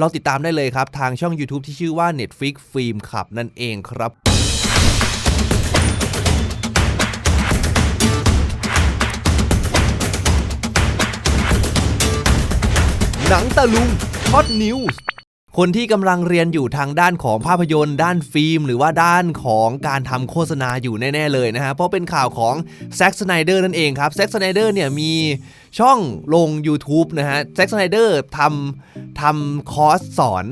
เราติดตามได้เลยครับ ทางช่อง YouTube ที่ชื่อว่า Netflix Film Club นั่นเองครับหนังตะลุงฮอตนิวส์คนที่กำลังเรียนอยู่ทางด้านของภาพยนตร์ ด้านฟิล์ม หรือว่าด้านของการทำโฆษณาอยู่แน่ ๆ เลยนะฮะ เพราะเป็นข่าวของแซ็กสไนเดอร์นั่นเองครับแซ็กสไนเดอร์เนี่ยมีช่องลง YouTube นะฮะแซ็กสไนเดอร์ทำ ทำคอร์สสอน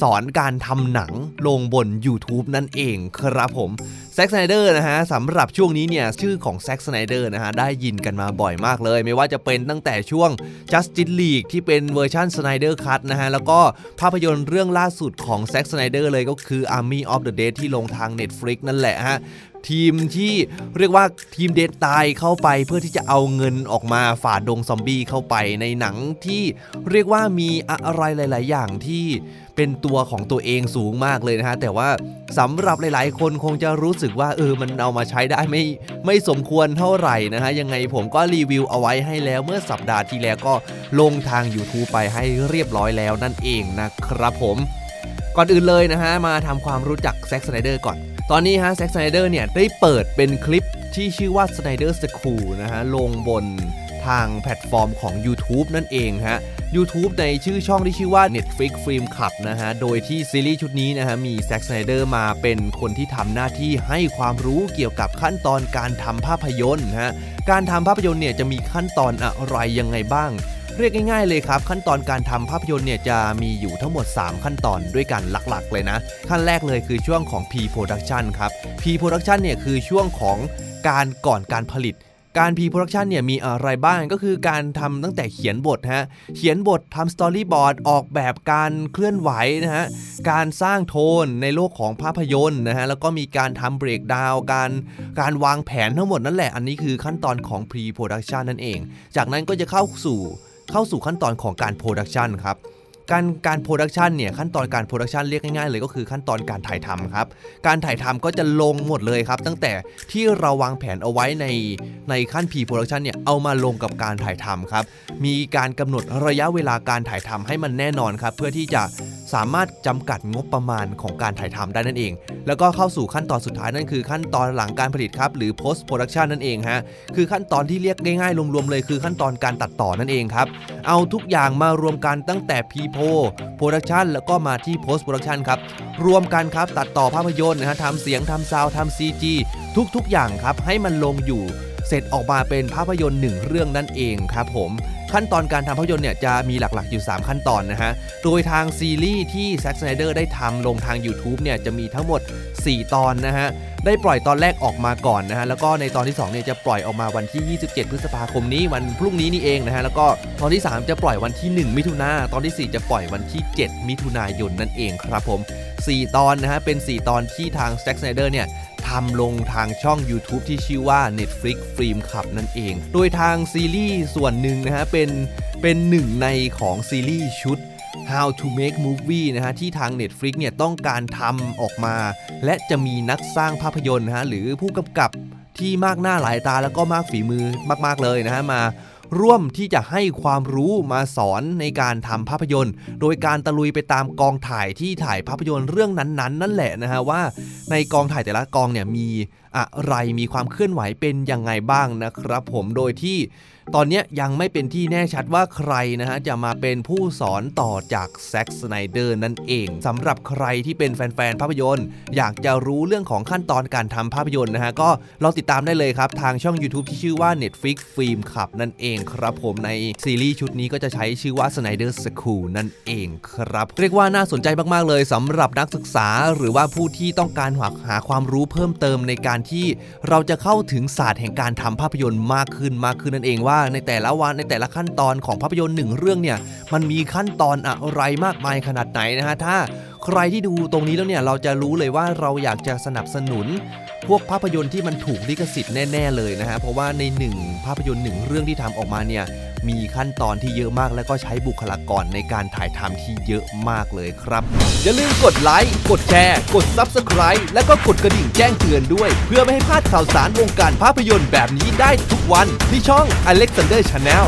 สอนการทำหนังลงบน YouTube นั่นเองครับผมแซ็กสไนเดอร์นะฮะสำหรับช่วงนี้เนี่ยชื่อของแซ็กสไนเดอร์นะฮะได้ยินกันมาบ่อยมากเลย ไม่ว่าจะเป็นตั้งแต่ช่วง Justice League ที่เป็นเวอร์ชัน Snyder Cut นะฮะแล้วก็ภาพยนตร์เรื่องล่าสุดของแซ็กสไนเดอร์เลยก็คือ Army of the Dead ที่ลงทาง Netflix นั่นแหละฮะ ทีมที่เรียกว่าทีมเดดตายเข้าไปเพื่อที่จะเอาเงินออกมาฝ่าดงซอมบี้เข้าไปในหนังที่เรียกว่ามีอะไรหลาย ๆ อย่างที่เป็นตัวของตัวเองสูงมากเลยนะฮะแต่ว่าสำหรับหลาย ๆ คนคงจะรู้สึกว่าเออมันเอามาใช้ได้ไม่ไม่สมควรเท่าไหร่นะฮะยังไงผมก็รีวิวเอาไว้ให้แล้วเมื่อสัปดาห์ที่แล้วก็ลงทาง YouTube ไปให้เรียบร้อยแล้วนั่นเองนะครับผม ก่อนอื่นเลยนะฮะมาทำความรู้จักแซ็กสไนเดอร์ก่อน ตอนนี้ฮะแซ็กสไนเดอร์เนี่ยได้เปิดเป็นคลิปที่ชื่อว่า Snyder School นะฮะลงบนทางแพลตฟอร์มของ YouTube นั่นเองฮะ YouTube ในชื่อช่องที่ชื่อว่า Netflix Film Club นะฮะ โดยที่ซีรีส์ชุดนี้นะฮะ มีแซ็กสไนเดอร์มาเป็นคนที่ทำหน้าที่ให้ความรู้เกี่ยวกับขั้นตอนการทำภาพยนตร์ฮะ การทำภาพยนตร์เนี่ยจะมีขั้นตอนอะไรยังไงบ้าง เรียกง่ายๆเลยครับ ขั้นตอนการทำภาพยนตร์เนี่ยจะมีอยู่ทั้งหมด 3 ขั้นตอนด้วยกันหลักๆ เลยนะ ขั้นแรกเลยคือช่วงของ P-Production ครับ P-Production เนี่ยคือช่วงของการก่อนการผลิตการ P-Production เนี่ยมีอะไรบ้างก็คือการทำตั้งแต่เขียนบทฮะเขียนบททำสตอรี่บอร์ดออกแบบการเคลื่อนไหวนะฮะการสร้างโทนในโลกของภาพยนตร์นะฮะแล้วก็มีการทำเบรกดาวการการวางแผนทั้งหมดนั่นแหละ อันนี้คือขั้นตอนของ Pre-Production นั่นเอง จากนั้นก็จะเข้าสู่ เข้าสู่ขั้นตอนของการโปรดักชันครับการการโปรดักชันเนี่ยขั้นตอนการโปรดักชันเรียกง่ายๆเลยก็คือขั้นตอนการถ่ายทำครับ การถ่ายทำก็จะลงหมดเลยครับ ตั้งแต่ที่เราวางแผนเอาไว้ในในขั้นพีโปรดักชันเนี่ยเอามาลงกับการถ่ายทำครับ มีการกำหนดระยะเวลาการถ่ายทำให้มันแน่นอนครับ เพื่อที่จะ สามารถจำกัดงบประมาณของการถ่ายทำได้นั่นเอง แล้วก็เข้าสู่ขั้นตอนสุดท้ายนั่นคือขั้นตอนหลังการผลิตครับ หรือ post production นั่นเองฮะ คือขั้นตอนที่เรียกง่ายๆ รวมๆเลยคือขั้นตอนการตัดต่อนั่นเองครับ เอาทุกอย่างมารวมกันตั้งแต่ p p o production แล้วก็มาที่ post production ครับ รวมกันครับตัดต่อภาพยนตร์นะฮะทำเสียงทำซาวทำ CG ทุกๆอย่างครับให้มันลงอยู่เสร็จออกมาเป็นภาพยนตร์หนึ่งเรื่องนั่นเองครับผม ขั้นตอนการทำภาพยนตร์เนี่ยจะมีหลักๆอยู่ 3 ขั้นตอนนะฮะ โดยทางซีรีส์ที่แซกซ์ไนเดอร์ได้ทำลงทาง YouTube เนี่ยจะมีทั้งหมด 4 ตอนนะฮะ ได้ปล่อยตอนแรกออกมาก่อนนะฮะแล้วก็ในตอนที่2เนี่ยจะปล่อยออกมาวันที่ 27 พฤษภาคมนี้วันพรุ่งนี้นี่เองนะฮะแล้วก็ตอนที่ 3 จะปล่อยวันที่ 1 มิถุนาตอนที่ 4 จะปล่อยวันที่ 7 มิถุนายนนั่นเองครับผม 4 ตอนนะฮะเป็น 4 ตอนที่ทาง Zack Snyder เนี่ยทำลงทางช่อง YouTube ที่ชื่อว่า Netflix Film Club นั่นเอง โดยทางซีรีส์ส่วนหนึ่งนะฮะเป็นเป็นหนึ่งในของซีรีส์ชุด How to Make Movie นะฮะที่ทาง Netflix เนี่ยต้องการทำออกมา และจะมีนักสร้างภาพยนตร์นะฮะหรือผู้กำกับที่มากหน้าหลายตาแล้วก็มากฝีมือมากๆเลยนะฮะมาร่วมที่จะให้ความรู้มาสอนในการทำภาพยนตร์ โดยการตะลุยไปตามกองถ่ายที่ถ่ายภาพยนตร์เรื่องนั้นๆ นั่นแหละนะฮะว่าในกองถ่ายแต่ละกองเนี่ยมี อะไรมีความเคลื่อนไหวเป็นยังไงบ้างนะครับ ผมโดยที่ตอนนี้ยังไม่เป็นที่แน่ชัดว่าใครนะฮะจะมาเป็นผู้สอนต่อจากแซ็กสไนเดอร์นั่นเองสำหรับใครที่เป็นแฟนๆภาพยนตร์ อยากจะรู้เรื่องของขั้นตอนการทำภาพยนตร์นะฮะก็ลองติดตามได้เลยครับ ทางช่อง YouTube ที่ชื่อว่า Netflix Film Club นั่นเองครับผมในซีรีส์ชุดนี้ก็จะใช้ชื่อว่า Snyder School นั่นเองครับ เรียกว่าน่าสนใจมากๆเลยสำหรับนักศึกษา หรือว่าผู้ที่ต้องการหาความรู้เพิ่มเติมในการที่เราจะเข้าถึงศาสตร์แห่งการทำภาพยนตร์มากขึ้นมากขึ้นนั่นเองว่า ในแต่ละวันในแต่ละขั้นตอนของภาพยนตร์หนึ่งเรื่องเนี่ยมันมีขั้นตอนอะไรมากมายขนาดไหนนะฮะถ้า ใครที่ดูตรงนี้แล้วเนี่ยเราจะรู้เลยว่าเราอยากจะสนับสนุน พวกภาพยนตร์ที่มันถูกลิขสิทธิ์แน่ ๆเลยนะฮะเพราะว่าในหนึ่งภาพยนตร์หนึ่งเรื่องที่ทำออกมาเนี่ยมีขั้นตอนที่เยอะมาก และก็ใช้บุคลากรในการถ่ายทำที่เยอะมากเลยครับ อย่าลืมกดไลค์กดแชร์ กด Subscribe และก็กดกระดิ่งแจ้งเตือนด้วย เพื่อไม่ให้พลาดข่าวสารวงการภาพยนตร์แบบนี้ได้ทุกวันที่ช่อง Alexander Channel